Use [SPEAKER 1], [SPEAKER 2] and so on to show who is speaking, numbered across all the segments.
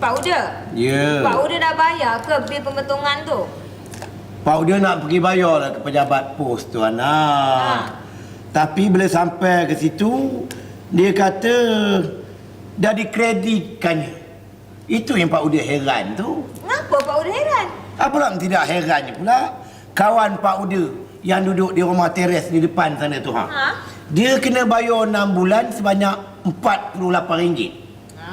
[SPEAKER 1] Pak Uda.
[SPEAKER 2] Ya.
[SPEAKER 1] Pak Uda dah bayar ke bil pembetongan tu?
[SPEAKER 2] Pak dia nak pergi bayar lah ke pejabat pos tu Ana.
[SPEAKER 1] Ha.
[SPEAKER 2] Tapi bila sampai ke situ dia kata dah dikreditkannya. Itu yang Pak Uda heran tu.
[SPEAKER 1] Kenapa Pak Uda heran?
[SPEAKER 2] Apalah tidak herannya pula kawan Pak Uda yang duduk di rumah teres di depan sana tu ha.
[SPEAKER 1] Ha?
[SPEAKER 2] Dia kena bayar 6 bulan sebanyak RM48.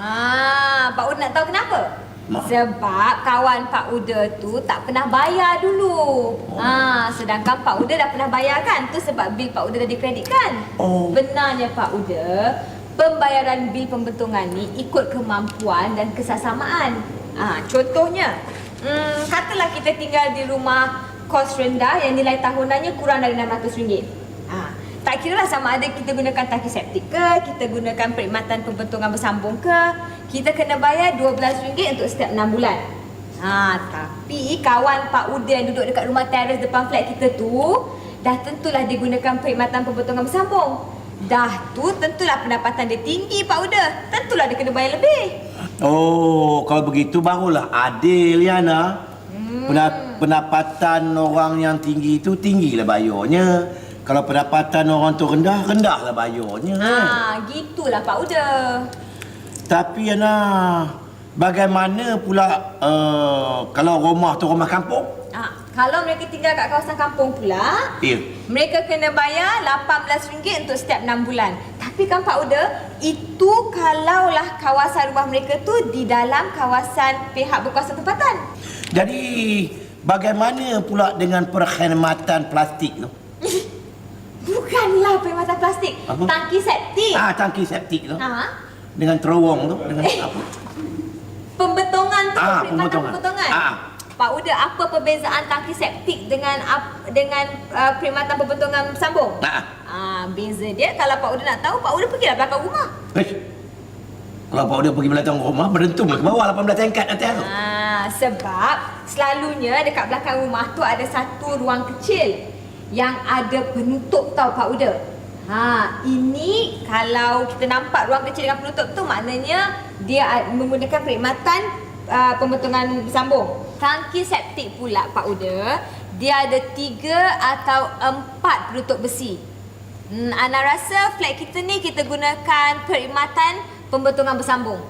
[SPEAKER 1] Ah, Pak Uda nak tahu kenapa?
[SPEAKER 2] Ma-
[SPEAKER 1] Sebab kawan Pak Uda tu tak pernah bayar dulu. Oh. Ha, sedangkan Pak Uda dah pernah bayar kan? Tu sebab bil Pak Uda dah dikreditkan.
[SPEAKER 2] Oh.
[SPEAKER 1] Benarnya Pak Uda, pembayaran bil pembentungan ni ikut kemampuan dan kesasamaan. Ha, contohnya, hmm, katalah kita tinggal di rumah kos rendah yang nilai tahunannya kurang dari RM600. Tak kira lah sama ada kita gunakan tangki septik ke, kita gunakan perkhidmatan pembentungan bersambung ke, kita kena bayar RM12 untuk setiap 6 bulan. Ha, tapi kawan Pak Uda yang duduk dekat rumah teres depan flat kita tu, dah tentulah dia gunakan perkhidmatan pembentungan bersambung. Dah tu tentulah pendapatan dia tinggi Pak Uda. Tentulah dia kena bayar lebih.
[SPEAKER 2] Oh, kalau begitu barulah adil ya Ana. Hmm. Pendapatan orang yang tinggi itu tinggilah bayarnya. Kalau pendapatan orang tu rendah, rendahlah bayarnya.
[SPEAKER 1] Ha, gitulah Pak Uda.
[SPEAKER 2] Tapi Ana, bagaimana pula uh, kalau rumah tu rumah kampung?
[SPEAKER 1] Ha, kalau mereka tinggal kat kawasan kampung pula,
[SPEAKER 2] Ya.
[SPEAKER 1] Mereka kena bayar RM18 untuk setiap 6 bulan. Tapi kan Pak Uda, itu kalaulah kawasan rumah mereka tu di dalam kawasan pihak berkuasa tempatan.
[SPEAKER 2] Jadi bagaimana pula dengan perkhidmatan plastik tu?
[SPEAKER 1] Bukanlah perkhidmatan plastik,
[SPEAKER 2] Apa?
[SPEAKER 1] tangki septik.
[SPEAKER 2] Ah, tangki septik tu.
[SPEAKER 1] Ha?
[SPEAKER 2] Dengan terowong tu, dengan
[SPEAKER 1] Eh.
[SPEAKER 2] apa?
[SPEAKER 1] Pembetongan tu,
[SPEAKER 2] Ah, pembetongan.
[SPEAKER 1] pembetongan.
[SPEAKER 2] Ah.
[SPEAKER 1] Pak Uda, apa perbezaan tangki septik dengan dengan uh, perkhidmatan pembetongan sambung?
[SPEAKER 2] Ah.
[SPEAKER 1] Ah, beza dia kalau Pak Uda nak tahu, Pak Uda pergilah belakang rumah.
[SPEAKER 2] Eh. Kalau Pak Uda pergi belakang rumah, berdentum ke bawah 18 tingkat atas tu.
[SPEAKER 1] Ah, sebab selalunya dekat belakang rumah tu ada satu ruang kecil yang ada penutup tau Pak Uda. Ha, ini kalau kita nampak ruang kecil dengan penutup tu maknanya dia menggunakan perkhidmatan uh, pembetongan sambung. Tangki septik pula Pak Uda, dia ada tiga atau empat penutup besi. Hmm, Ana rasa flat kita ni kita gunakan perkhidmatan pembetongan bersambung.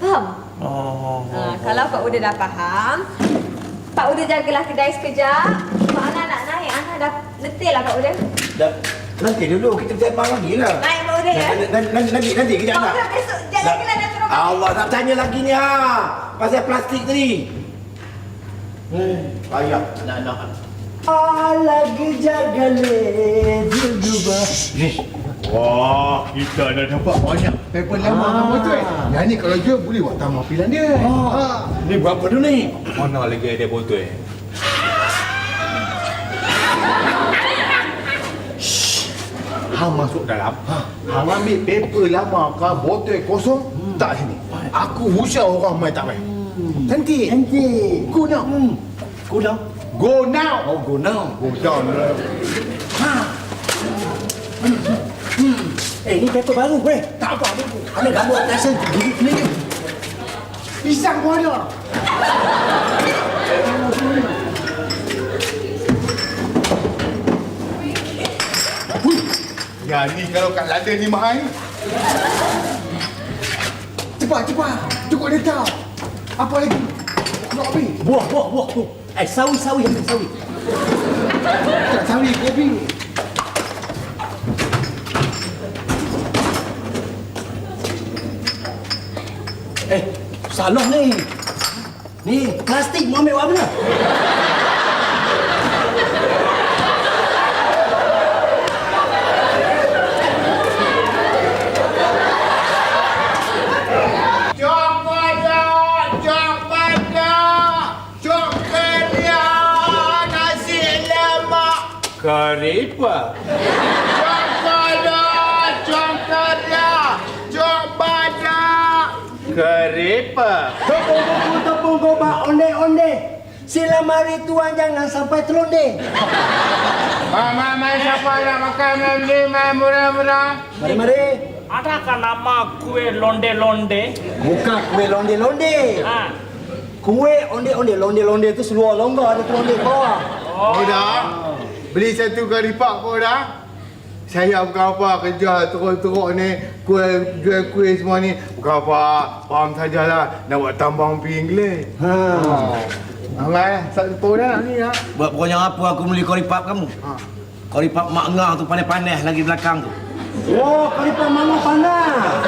[SPEAKER 1] Faham?
[SPEAKER 2] Oh.
[SPEAKER 1] Ha, kalau Pak Uda dah faham, Pak Uda jagalah kedai sekejap. Mak Ana nak naik, Ana dah letih lah Pak Uda.
[SPEAKER 2] Dah, nanti dulu kita sembang lagi lah.
[SPEAKER 1] Naik Pak Uda ya.
[SPEAKER 2] Nanti, nanti, nanti, nanti kejap
[SPEAKER 1] Pak
[SPEAKER 2] nak.
[SPEAKER 1] Besok jangan lagi lah.
[SPEAKER 2] Allah nak tanya lagi ni ha. Pasal plastik tadi. Hmm, payah anak-anak.
[SPEAKER 3] lagi jaga lejil juga.
[SPEAKER 4] Ni. Wah, kita dah dapat banyak paper lama ah. kamu tu eh. Yang ni kalau jual boleh buat tamat pilihan dia. Ha.
[SPEAKER 2] Ni berapa dulu ni?
[SPEAKER 4] Mana lagi ada botol eh? Hang masuk dalam, hang ambil paper lama ke botol kosong, tak sini. Aku usah orang main tak main. Cantik.
[SPEAKER 3] Cantik.
[SPEAKER 4] Go now.
[SPEAKER 2] Hmm. Kulang.
[SPEAKER 4] Go now.
[SPEAKER 2] Oh, guna.
[SPEAKER 4] Go down.
[SPEAKER 3] Eh, ni paper baru, bre.
[SPEAKER 4] Tak apa, apa.
[SPEAKER 3] Ada gambar rasa gigi ni.
[SPEAKER 4] Pisang pun ada. Ya ni kalau kat London ni mahal. Cepat cepat. Cukup dia tahu. Apa lagi? Nak api.
[SPEAKER 3] Buah, buah, buah tu. Eh, sawi, sawi, ambil sawi.
[SPEAKER 4] Tak sawi kopi.
[SPEAKER 3] Eh, salah ni. Ni, plastik mau ambil apa
[SPEAKER 5] Karipa.
[SPEAKER 4] Jom pada, jom pada.
[SPEAKER 5] Karipa.
[SPEAKER 3] Tepung buku, tepung gobak, onde-onde. Sila mari tuan jangan sampai terlonde.
[SPEAKER 5] Mama, mai siapa nak makan mandi, mai murah-murah?
[SPEAKER 3] Mari, mari.
[SPEAKER 6] adakah nama kue londe-londe?
[SPEAKER 7] Bukan kue londe-londe.
[SPEAKER 6] Ha.
[SPEAKER 7] Kue onde-onde. Londe-londe tu seluar longgar ada londe bawah.
[SPEAKER 4] Oh, dah. Beli satu kali pak kau dah. Saya bukan apa kerja teruk-teruk ni Kuih, jual kuih semua ni Bukan apa Faham sajalah Nak buat tambang pi Inggeris
[SPEAKER 7] Ha.
[SPEAKER 4] Angai Satu dah ni ya
[SPEAKER 8] Buat pokoknya apa aku beli koripap kamu?
[SPEAKER 4] Ha.
[SPEAKER 8] Koripap mak ngah tu panas-panas lagi belakang tu.
[SPEAKER 7] Oh, karipan mama panas.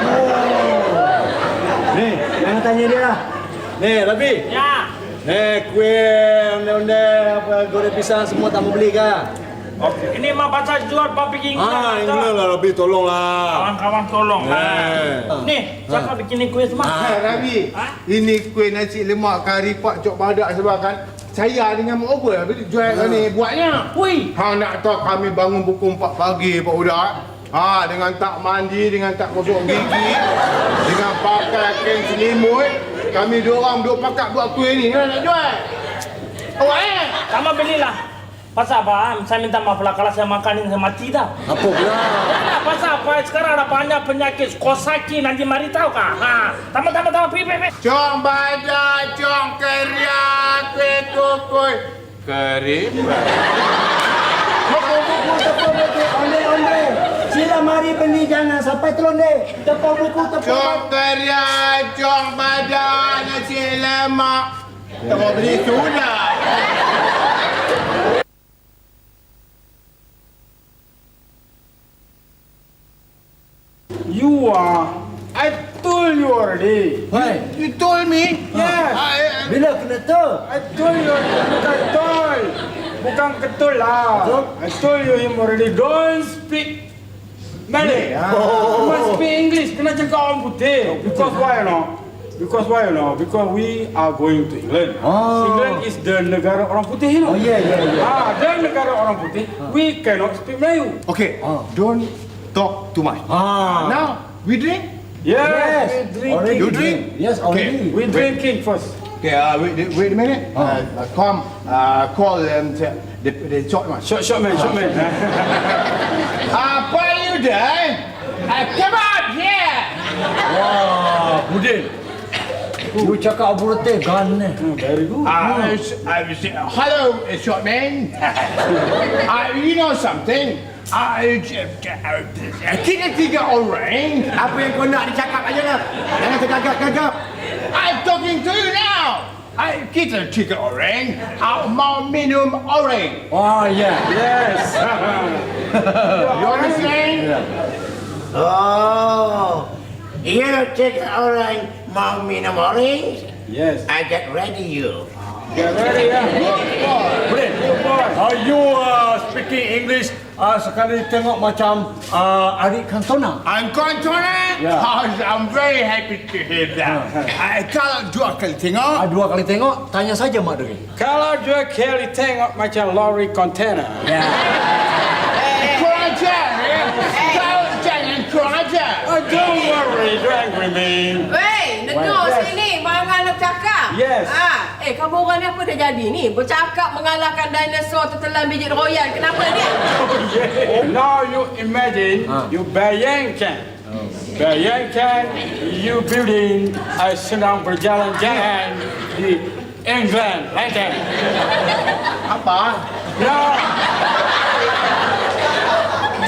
[SPEAKER 7] Oh. Ni, jangan tanya dia lah. Ni, Rabi.
[SPEAKER 6] Ya.
[SPEAKER 7] Ni, kue onde-onde apa goreng pisang semua tak mau beli kan?
[SPEAKER 6] Okey. Ini mah baca jual babi king.
[SPEAKER 7] Ah, ini lah Rabi tolonglah.
[SPEAKER 6] Kawan-kawan tolong. Ha.
[SPEAKER 7] Eh.
[SPEAKER 6] Nih, cakap bikin kue semua.
[SPEAKER 4] Ha, Rabi, ini kuih nasi lemak kari pak cok badak sebab kan saya dengan Mak Obel habis jual kan ni buatnya.
[SPEAKER 6] Hui.
[SPEAKER 4] Hang nak tahu kami bangun pukul 4 pagi Pak Udak. Ha, dengan tak mandi, dengan tak gosok gigi, dengan pakai kain selimut, kami dua orang duk pakat buat kuih ni kan nak jual. Awak eh?
[SPEAKER 6] Sama belilah. Pasal apa? Saya minta maaf lah kalau saya makan ini saya mati dah.
[SPEAKER 7] Apa pula?
[SPEAKER 6] Ya, pasal apa? Sekarang ada banyak penyakit kosaki nanti mari tahu kah? Ha. Tama tama tama pi pi pi.
[SPEAKER 4] Cong badak, cong keriak, kuih kukuy. Keribat.
[SPEAKER 7] Buku-buku tepung buku onde-onde. Sila mari beli jangan sampai terlonde. Tepung buku tepung.
[SPEAKER 4] Cong keriak, cong badak, nasi lemak. Mau beli sudah.
[SPEAKER 9] You are. I told you already.
[SPEAKER 7] Hai,
[SPEAKER 4] You told me?
[SPEAKER 9] Yes. Ah, eh, eh.
[SPEAKER 4] I,
[SPEAKER 7] bila kena tu?
[SPEAKER 9] I told you bukan told. Bukan ketul lah. I told you him already. Don't speak Malay. You must speak English. Kena cakap orang putih. Because why you know? Because why you know? Because we are going to England.
[SPEAKER 7] Oh.
[SPEAKER 9] England is the negara orang putih you know.
[SPEAKER 7] Oh, yeah, yeah, yeah.
[SPEAKER 9] Ah, the negara orang putih. We cannot speak Melayu.
[SPEAKER 4] Okay, don't talk too much.
[SPEAKER 7] Ah.
[SPEAKER 4] Now, we drink?
[SPEAKER 7] Yes.
[SPEAKER 9] we drink.
[SPEAKER 7] Already.
[SPEAKER 4] You drink?
[SPEAKER 7] Yes, already.
[SPEAKER 9] We drinking first.
[SPEAKER 4] Okay, uh, wait, wait a minute. Uh, uh, come, uh, call them, to, the, the short one.
[SPEAKER 9] Short, short man, short man.
[SPEAKER 4] Uh, what are you doing? Uh, come out here!
[SPEAKER 7] Wah, Budin. You cakap Abu Roteh, gan eh.
[SPEAKER 9] Very good.
[SPEAKER 4] I was, uh, hello, uh, short man. uh, you know something? Uh, kita tiga orang.
[SPEAKER 7] Apa yang kau nak dicakap aja lah. Jangan tergagap-gagap.
[SPEAKER 4] I'm talking to you now. I, kita tiga orang. Uh, mau minum orang.
[SPEAKER 7] Oh, yeah.
[SPEAKER 9] Yes.
[SPEAKER 4] You understand?
[SPEAKER 2] Oh, you take orang mau minum orange?
[SPEAKER 9] yes.
[SPEAKER 2] I get ready you.
[SPEAKER 9] Get ready, yeah.
[SPEAKER 7] Budin. Uh, you uh, speaking English uh, sekali tengok macam uh, Arik Cantona.
[SPEAKER 4] I'm Cantona.
[SPEAKER 7] Yeah.
[SPEAKER 4] I'm very happy to hear that. I kalau dua kali tengok.
[SPEAKER 7] Ah, dua kali tengok, tanya saja Mak Deri.
[SPEAKER 9] Kalau dia kali tengok macam lorry container.
[SPEAKER 4] Kurang
[SPEAKER 9] Yes.
[SPEAKER 10] Ah, eh kamu orang ni apa dah jadi ni? Bercakap mengalahkan dinosaur tertelan biji royal. Kenapa ni?
[SPEAKER 9] Now you imagine, you bayangkan. Bayangkan you building a sedang berjalan-jalan di England, London.
[SPEAKER 4] Apa?
[SPEAKER 9] Now,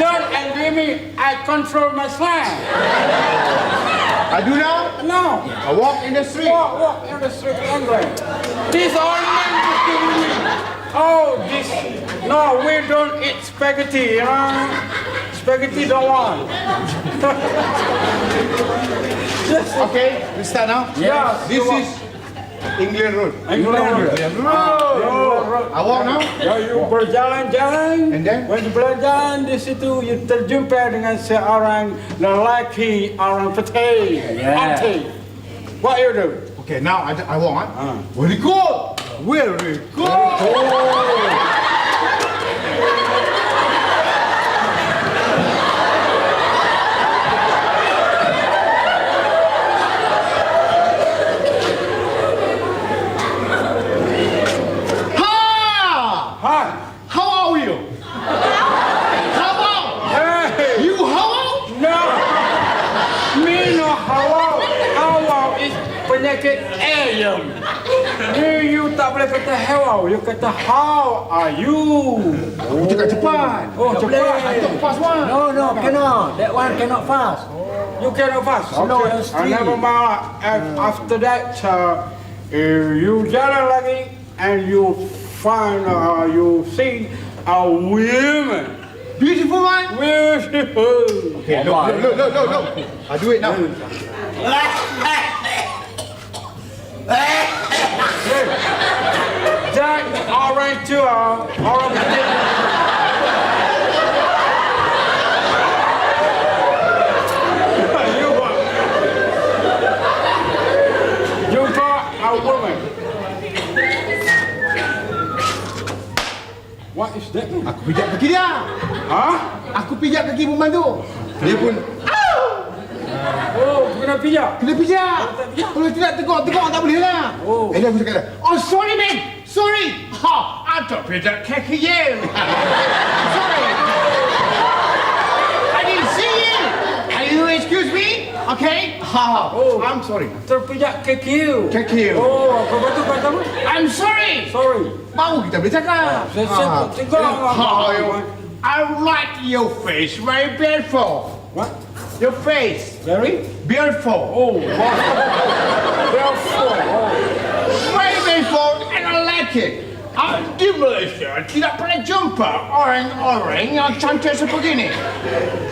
[SPEAKER 9] don't angry me. I control my slang.
[SPEAKER 4] I do now.
[SPEAKER 9] No.
[SPEAKER 4] I walk in the street.
[SPEAKER 9] Walk, walk in the street England. These are men giving me. Oh, this. No, we don't eat spaghetti, you know. Spaghetti don't want.
[SPEAKER 4] Okay, we start now.
[SPEAKER 9] Yeah,
[SPEAKER 4] This is England road.
[SPEAKER 9] England. Road. Oh,
[SPEAKER 4] I walk now.
[SPEAKER 9] Ya, you berjalan-jalan.
[SPEAKER 4] And then?
[SPEAKER 9] When you berjalan di situ, you terjumpa dengan seorang lelaki orang putih. Auntie. What you do?
[SPEAKER 4] Okay, now I, I walk. Huh? Ah. Very cool. Very cool. Ha!
[SPEAKER 9] Hi.
[SPEAKER 4] How are you? How are
[SPEAKER 9] Hey.
[SPEAKER 4] you? How are?
[SPEAKER 9] No. Hawau, hawau is penyakit ayam. You, you tak boleh kata kata how are you?
[SPEAKER 4] Aku cakap cepat.
[SPEAKER 9] Oh, cepat.
[SPEAKER 4] I talk fast one.
[SPEAKER 7] No, no, cannot. That one cannot fast.
[SPEAKER 9] You cannot fast.
[SPEAKER 7] Slow
[SPEAKER 9] Okay.
[SPEAKER 7] and
[SPEAKER 9] Uh,
[SPEAKER 7] steady.
[SPEAKER 9] never mind. And after that, uh, if you jalan lagi and you find, uh, you see a woman.
[SPEAKER 4] Beautiful one.
[SPEAKER 9] Beautiful.
[SPEAKER 4] Okay, look, look, look, look, look. I do it now.
[SPEAKER 9] Jack, orange too, uh, orange. you what? Jumpa a woman. What is that?
[SPEAKER 4] Aku pijak kaki dia.
[SPEAKER 9] Huh?
[SPEAKER 4] Aku pijak kaki perempuan tu. Dia pun
[SPEAKER 9] Oh, kena pijak.
[SPEAKER 4] kena pijak. Kalau tidak tegak-tegak tak boleh lah.
[SPEAKER 9] Oh.
[SPEAKER 4] And then aku cakap, oh sorry man, I pijak kaki you. sorry. I didn't see you. Can you excuse me? Okay? Ha,
[SPEAKER 9] Oh.
[SPEAKER 4] I'm sorry.
[SPEAKER 9] Terpijak kaki you. Oh, kau betul kata apa?
[SPEAKER 4] I'm sorry.
[SPEAKER 9] Sorry.
[SPEAKER 4] Baru kita boleh cakap.
[SPEAKER 9] Saya saya.
[SPEAKER 4] Ha, I like your face, very beautiful.
[SPEAKER 9] What?
[SPEAKER 4] Your face,
[SPEAKER 9] Very?
[SPEAKER 4] beautiful.
[SPEAKER 9] Oh, therefore. Oh.
[SPEAKER 4] Very beautiful and I like it. Ah, di Malaysia tidak pernah jumpa orang-orang yang cantik seperti ini.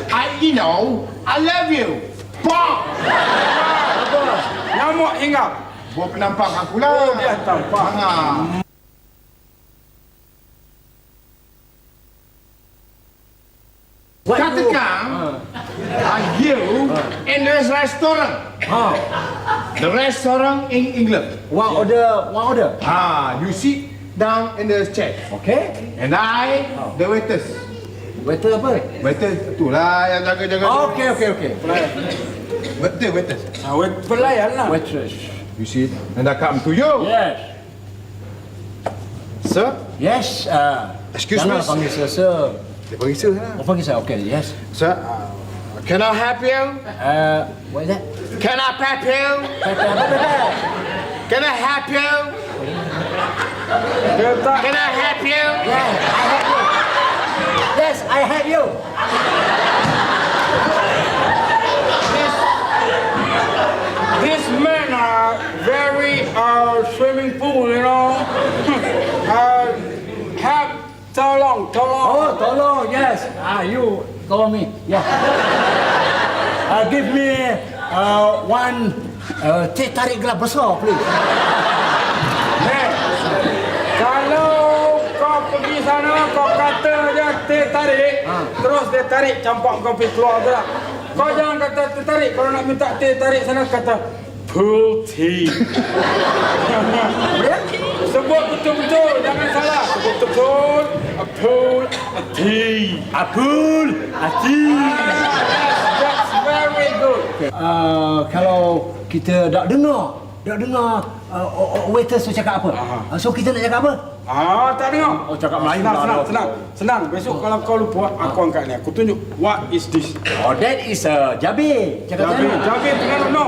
[SPEAKER 4] I, you know, I love you. Bang!
[SPEAKER 9] Nyamuk hinggap.
[SPEAKER 4] Buat penampak aku lah.
[SPEAKER 9] Oh, dia tampak.
[SPEAKER 4] Ha.
[SPEAKER 7] What you-
[SPEAKER 4] Katakan, are you in this restaurant?
[SPEAKER 7] Ah,
[SPEAKER 4] The restaurant in England.
[SPEAKER 7] one order, one order.
[SPEAKER 4] Ah, you sit down in the chair.
[SPEAKER 7] Okay.
[SPEAKER 4] And I, the waiters.
[SPEAKER 7] Waiter apa?
[SPEAKER 4] Waiter tu lah yang jaga-jaga.
[SPEAKER 7] Okay, okay, okay.
[SPEAKER 4] Waiter, waiters.
[SPEAKER 9] Ah, wait, pelayan lah.
[SPEAKER 7] Waitress.
[SPEAKER 4] You see, and I come to you.
[SPEAKER 7] Yes.
[SPEAKER 4] Sir,
[SPEAKER 7] Yes. Uh,
[SPEAKER 4] Excuse me.
[SPEAKER 7] panggil saya sir.
[SPEAKER 4] dia panggil sir lah.
[SPEAKER 7] Oh, panggil saya. Okay, yes.
[SPEAKER 4] Sir, uh, can I help you?
[SPEAKER 7] Uh, what is that?
[SPEAKER 4] Can I help you?
[SPEAKER 7] Pepper apa pepper?
[SPEAKER 4] Can I help you? Can I help you?
[SPEAKER 7] Yes, I have you. Yes, I have you.
[SPEAKER 9] This this man are very uh, swimming pool, you know. uh, help, tolong, tolong.
[SPEAKER 7] Oh, tolong. Yes. Ah, you call me. Yeah. Uh, give me uh, one uh, teh tarik gelas besar, please.
[SPEAKER 9] Hey, teh tarik, terus dia tarik campak kau pergi keluar tu lah. Kau jangan kata teh tarik, kalau nak minta teh tarik sana kata pool tea. Sebut betul-betul, jangan salah. Sebut betul, a pool, a tea.
[SPEAKER 7] Apul, ati.
[SPEAKER 9] That's very good.
[SPEAKER 7] Uh, kalau kita tak dengar, tak dengar uh, uh, waiter tu cakap apa. Uh, so kita nak cakap apa?
[SPEAKER 9] Ah, tak dengar.
[SPEAKER 7] Oh, cakap Melayu
[SPEAKER 9] Senang,
[SPEAKER 7] lah.
[SPEAKER 9] senang, senang. Senang. Besok kalau kau lupa, aku angkat ni. Aku tunjuk. What is this?
[SPEAKER 7] Oh, that is uh, jabe. Cakap
[SPEAKER 9] Jabe,
[SPEAKER 7] sana.
[SPEAKER 9] jabe tengah no.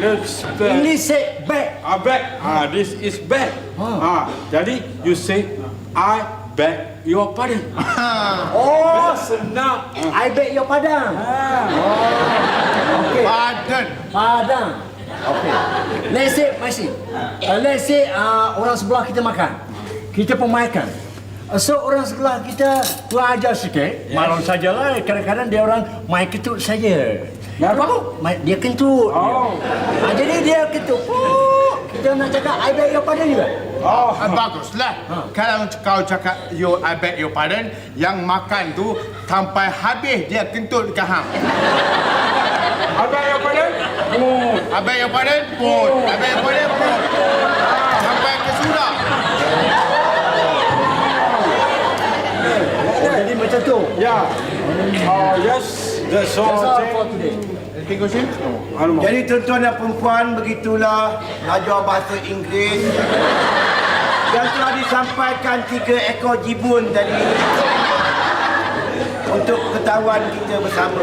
[SPEAKER 9] Let's
[SPEAKER 7] English say bag.
[SPEAKER 9] I bet. Ah, this is bad. Ah, jadi you say I beg your pardon.
[SPEAKER 7] Oh,
[SPEAKER 9] Senang.
[SPEAKER 7] I beg your pardon.
[SPEAKER 9] Ah.
[SPEAKER 7] Okay.
[SPEAKER 4] Pardon.
[SPEAKER 7] Padang. Okay. Let's say, masih. Uh, let's say uh, orang sebelah kita makan. Kita pun makan. Uh, so orang sebelah kita kurang ajar sikit. Yes. Malam sajalah. Kadang-kadang dia orang main ketut saja.
[SPEAKER 9] Apa?
[SPEAKER 7] Main, dia kentut.
[SPEAKER 9] Oh.
[SPEAKER 7] Uh, jadi dia kentut. Oh, kita nak cakap I beg your pardon juga.
[SPEAKER 4] Oh, baguslah. Kalau kau cakap you I beg your pardon, yang makan tu sampai habis dia kentut dekat hang.
[SPEAKER 9] I beg your pardon. Oh.
[SPEAKER 4] I beg your pardon, pun. I beg your pardon, pun. Sampai ke sudah.
[SPEAKER 7] Oh, jadi macam tu.
[SPEAKER 9] Yeah. Oh, yes. That's all.
[SPEAKER 7] That's all for today.
[SPEAKER 4] Anything question?
[SPEAKER 9] Alamak.
[SPEAKER 2] Jadi tuan-tuan dan perempuan begitulah belajar bahasa Inggeris yang telah disampaikan tiga ekor jibun tadi untuk ketahuan kita bersama.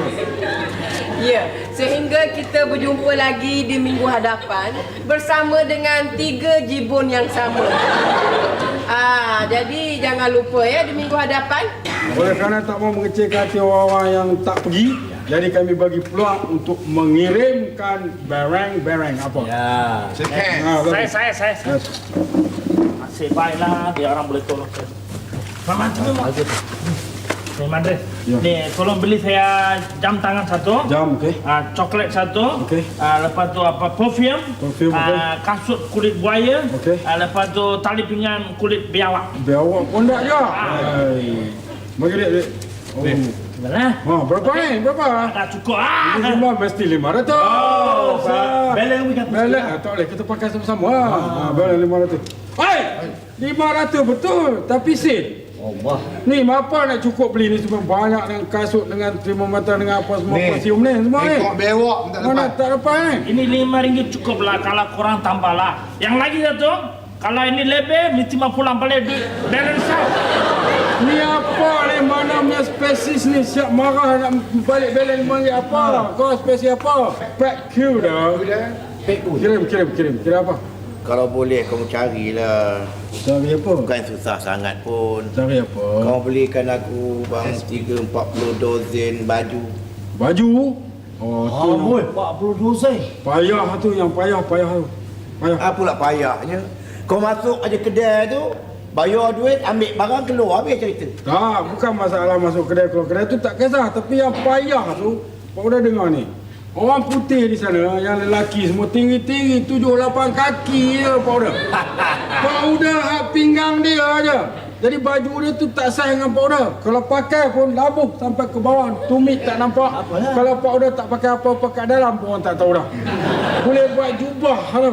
[SPEAKER 1] Ya,
[SPEAKER 10] Sehingga kita berjumpa lagi di minggu hadapan bersama dengan tiga jibun yang sama. Ah, jadi jangan lupa ya di minggu hadapan
[SPEAKER 9] Oleh kerana tak mau mengecilkan hati orang-orang yang tak pergi, jadi kami bagi peluang untuk mengirimkan barang-barang apa.
[SPEAKER 7] Ya.
[SPEAKER 4] Second.
[SPEAKER 9] Ha,
[SPEAKER 6] Saya, saya, saya. saya. Nasib baiklah dia orang boleh tolong saya. Mama, tunggu, Mak. Ni, Madre.
[SPEAKER 9] Ya.
[SPEAKER 6] Ni, tolong beli saya jam tangan satu.
[SPEAKER 9] Jam, okey.
[SPEAKER 6] Ah, coklat satu.
[SPEAKER 9] Okey.
[SPEAKER 6] Ah, lepas tu apa perfume.
[SPEAKER 9] Perfume, okey.
[SPEAKER 6] Ah, kasut kulit buaya.
[SPEAKER 9] Okey.
[SPEAKER 6] Ah, lepas tu tali pinggan kulit biawak.
[SPEAKER 9] Biar awak pun tak je. Hai. Bagi dek, dek. Oh.
[SPEAKER 6] Gimana?
[SPEAKER 9] Ha, berapa ni? Berapa?
[SPEAKER 6] Dah cukup ah.
[SPEAKER 9] Ini semua mesti lima ratus.
[SPEAKER 6] Oh,
[SPEAKER 9] Sah.
[SPEAKER 6] balance we dah
[SPEAKER 9] Balance, ah, tak boleh. Kita pakai sama-sama. Ha, balance lima ratus. Hai! Lima ratus betul. Tapi sin.
[SPEAKER 7] Allah.
[SPEAKER 9] Ni, apa nak cukup beli ni semua? Banyak dengan kasut, dengan termometer, dengan apa semua.
[SPEAKER 4] Ni.
[SPEAKER 9] Persium ni semua ni.
[SPEAKER 4] Tengok bewok tak
[SPEAKER 9] Mana tak dapat ni?
[SPEAKER 6] Ini lima ringgit cukup lah kalau korang tambah lah. Yang lagi satu, kalau ini lebih, mesti pulang balik di balance out.
[SPEAKER 9] Ni apa ni? Mana punya spesies ni? Siap marah nak balik balance balik apa? Kau spesies apa? Pack Q dah. Kirim, kirim, kirim. Kirim apa?
[SPEAKER 2] Kalau boleh kamu carilah.
[SPEAKER 9] Cari apa?
[SPEAKER 2] Bukan susah sangat pun.
[SPEAKER 9] Cari apa?
[SPEAKER 2] Kau belikan aku bang 3 40 dozen baju.
[SPEAKER 9] Baju. Oh, tu.
[SPEAKER 7] Oh, boy, 40 dosen.
[SPEAKER 9] Payah tu yang payah, payah tu. Payah.
[SPEAKER 2] Apa pula payahnya? Kau masuk aja kedai tu, bayar duit, ambil barang keluar habis cerita.
[SPEAKER 9] Tak, bukan masalah masuk kedai keluar kedai tu tak kisah. Tapi yang payah tu, kau dah dengar ni. Orang putih di sana, yang lelaki semua tinggi-tinggi, tujuh lapan kaki je powder. powder hak pinggang dia aja. Jadi baju dia tu tak sah dengan powder. Kalau pakai pun labuh sampai ke bawah, tumit tak nampak.
[SPEAKER 7] Apalah.
[SPEAKER 9] Kalau powder tak pakai apa-apa kat dalam pun orang tak tahu dah. Boleh buat jubah tu.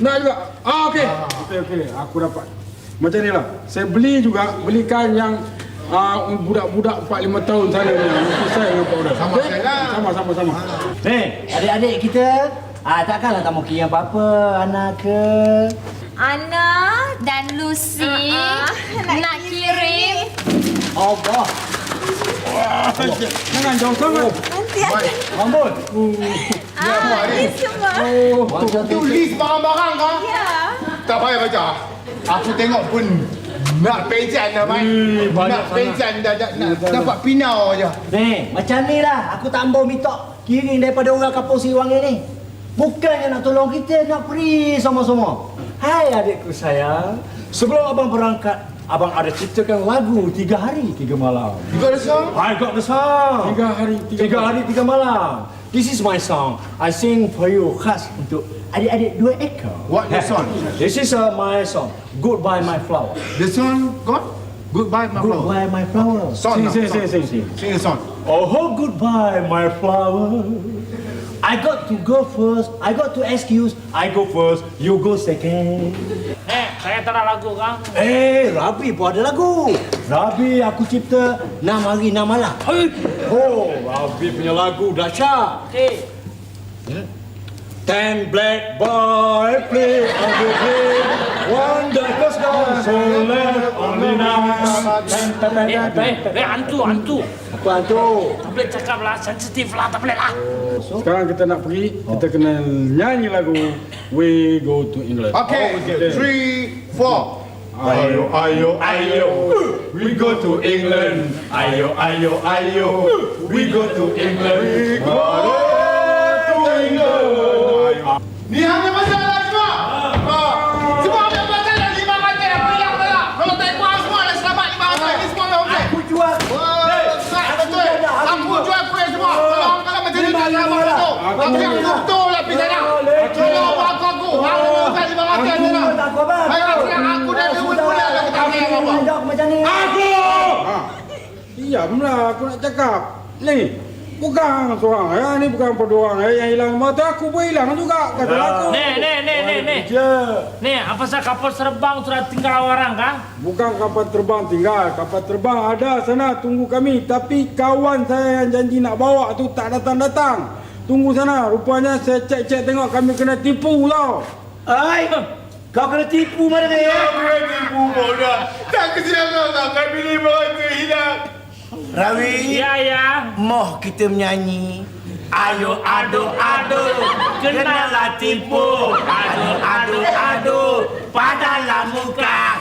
[SPEAKER 9] Nak juga? Ah okey. Okey okey, aku dapat. Macam ni lah. Saya beli juga, belikan yang uh, budak-budak 4-5 tahun sana ni. Mesti saya dengan powder.
[SPEAKER 4] Sama
[SPEAKER 9] Okey?
[SPEAKER 4] saya lah.
[SPEAKER 9] Sama sama sama.
[SPEAKER 7] Hei, adik-adik kita, ah takkanlah tak kirim apa-apa, anak ke?
[SPEAKER 1] Ana
[SPEAKER 11] Dan Lucy
[SPEAKER 1] Ah,
[SPEAKER 11] nak kirim
[SPEAKER 7] Allah.
[SPEAKER 9] Jangan jauh sangat.
[SPEAKER 1] nanti ada.
[SPEAKER 7] Ambon.
[SPEAKER 1] Ah, ni semua.
[SPEAKER 9] Oh,
[SPEAKER 4] Tu list barang-barang kau.
[SPEAKER 1] Ya.
[SPEAKER 4] Tak payah baca. Aku tengok pun nak pensan dah mai.
[SPEAKER 9] Hmm, banyak
[SPEAKER 4] Nak pensan dah, dah nak dapat pinau aja.
[SPEAKER 7] Ni, macam ni lah. Aku tak mau minta kirim daripada orang kampung Siliwangi ni. Bukannya nak tolong kita, nak free sama-sama. Hai adikku sayang. Sebelum abang berangkat, abang ada ciptakan lagu tiga hari, tiga malam.
[SPEAKER 4] You got the song?
[SPEAKER 7] I got the song.
[SPEAKER 9] tiga hari tiga,
[SPEAKER 7] Tiga hari, tiga malam. This is my song. I sing for you khas untuk adik-adik dua ekor.
[SPEAKER 4] What the song?
[SPEAKER 7] This is uh, my song. Goodbye my flower.
[SPEAKER 4] The song got? Goodbye my flower.
[SPEAKER 7] Goodbye my flower.
[SPEAKER 4] Song
[SPEAKER 9] Sing,
[SPEAKER 4] now,
[SPEAKER 9] sing,
[SPEAKER 4] song.
[SPEAKER 9] sing, sing, sing.
[SPEAKER 4] Sing the song.
[SPEAKER 7] Oh, goodbye, my flower. I got to go first. I got to excuse. I go first. You go second.
[SPEAKER 6] Eh, saya tak ada lagu kan?
[SPEAKER 7] Eh, Rabi pun ada lagu. Rabi aku cipta enam hari enam malam. Oh, Rabi punya lagu dahsyat.
[SPEAKER 6] Okey.
[SPEAKER 7] Ten black boy play on the play. One was gone so left only now.
[SPEAKER 6] Eh, eh, eh, hantu, hantu.
[SPEAKER 7] Apa tu?
[SPEAKER 6] Tak boleh cakap lah, sensitif lah, tak boleh lah.
[SPEAKER 9] Sekarang kita nak pergi, kita kena nyanyi lagu We Go to England.
[SPEAKER 4] Okay, three, four.
[SPEAKER 9] Ayo, ayo, ayo, we go to England. Ayo, ayo, ayo, we go to England. We go to England.
[SPEAKER 4] Ni hanya masalah semua. Ah. Semua ambil masalah lima ratus. Aku yang salah. Kalau tak ikut semua dah selamat lima ratus. Ini semua tak okey.
[SPEAKER 7] Aku jual.
[SPEAKER 4] Wah, betul. Aku jual kuih semua. Kalau orang kalau macam ni tak selamat betul. Aku yang betul lah pergi sana. Tolong aku aku aku. Aku bukan lima ratus sana. Ayo aku dah duit pula lah kita ambil apa.
[SPEAKER 7] Ni.
[SPEAKER 9] Aku! Ha. Diamlah aku nak cakap. Ni, bukan seorang ya, ni bukan berdua orang ya, yang hilang mata aku pun hilang juga kata aku.
[SPEAKER 6] Nih, nih, nih, nih, nih.
[SPEAKER 9] Je.
[SPEAKER 6] Nih, apa sah kapal serbang sudah tinggal orang kan?
[SPEAKER 9] Bukan kapal terbang tinggal, kapal terbang ada sana tunggu kami. Tapi kawan saya yang janji nak bawa tu tak datang-datang. Tunggu sana, rupanya saya cek-cek tengok kami kena tipu tau.
[SPEAKER 7] Ai, kau kena tipu mana ni?
[SPEAKER 4] Ibu bodoh. Tak kesian kau kami lima ratus hilang.
[SPEAKER 2] Rawi,
[SPEAKER 6] Ya, ya.
[SPEAKER 2] moh kita menyanyi.
[SPEAKER 6] Ayo adu adu Kenalah tipu Adu adu adu Padalah muka